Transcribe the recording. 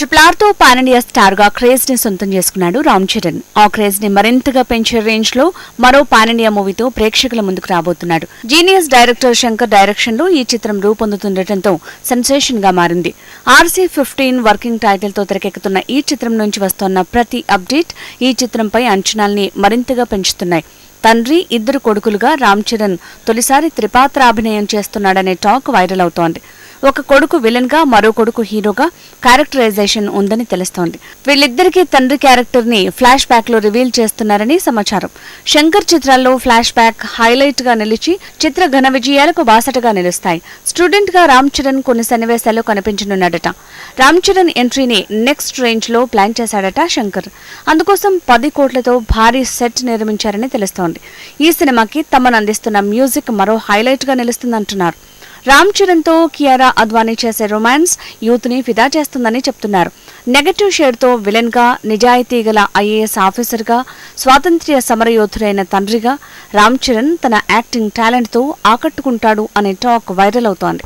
Triple ఆర్తో pan స్టార్గా క్రేజ్ని సొంతం చేసుకున్నాడు రామ్ చరణ్. ఆ క్రేజ్ని మరింతగా పెంచే రేంజ్లో మరో పాన్ మూవీతో ప్రేక్షకుల ముందుకు రాబోతున్నాడు. జీనియస్ డైరెక్టర్ శంకర్ డైరెక్షన్లో ఈ చిత్రం రూపొందుతుండటంతో సెన్సేషన్గా మారింది. ఆర్సీ ఫిఫ్టీన్ వర్కింగ్ టైటిల్తో తెరకెక్కుతున్న ఈ చిత్రం నుంచి వస్తోన్న ప్రతి అప్డేట్ ఈ చిత్రంపై అంచనాల్ని మరింతగా పెంచుతున్నాయి. తండ్రి ఇద్దరు కొడుకులుగా రామ్ చరణ్ తొలిసారి త్రిపాత్రాభినయం చేస్తున్నాడనే టాక్ వైరల్ అవుతోంది. ఒక కొడుకు విలన్గా మరో కొడుకు హీరోగా క్యారెక్టరైజేషన్ ఉందని తెలుస్తోంది. వీళ్ళిద్దరికీ తండ్రి క్యారెక్టర్ని ఫ్లాష్ బ్యాక్లో రివీల్ చేస్తున్నారని సమాచారం. శంకర్ చిత్రాల్లో ఫ్లాష్ బ్యాక్ హైలైట్గా నిలిచి చిత్ర ఘన విజయాలకు బాసటగా నిలుస్తాయి. స్టూడెంట్గా రామ్ చరణ్ కొన్ని సన్నివేశాల్లో కనిపించనున్నాడట. రామ్ చరణ్ ఎంట్రీని నెక్స్ట్ రేంజ్లో ప్లాన్ చేశాడట శంకర్. అందుకోసం పది కోట్లతో భారీ సెట్ నిర్మించారని తెలుస్తోంది. ఈ సినిమాకి తమను అందిస్తున్న మ్యూజిక్ మరో హైలైట్గా నిలుస్తుందంటున్నారు. రామ్ చరణ్తో కియారా అద్వానీ చేసే రొమాన్స్ యూత్ని ఫిదా చేస్తుందని చెప్తున్నారు. నెగటివ్ షేడ్తో విలన్గా నిజాయితీ గల ఐఏఎస్ ఆఫీసర్గా స్వాతంత్ర్య సమరయోధుడైన తండ్రిగా రామ్ చరణ్ తన యాక్టింగ్ టాలెంట్తో ఆకట్టుకుంటాడు అనే టాక్ వైరల్ అవుతోంది.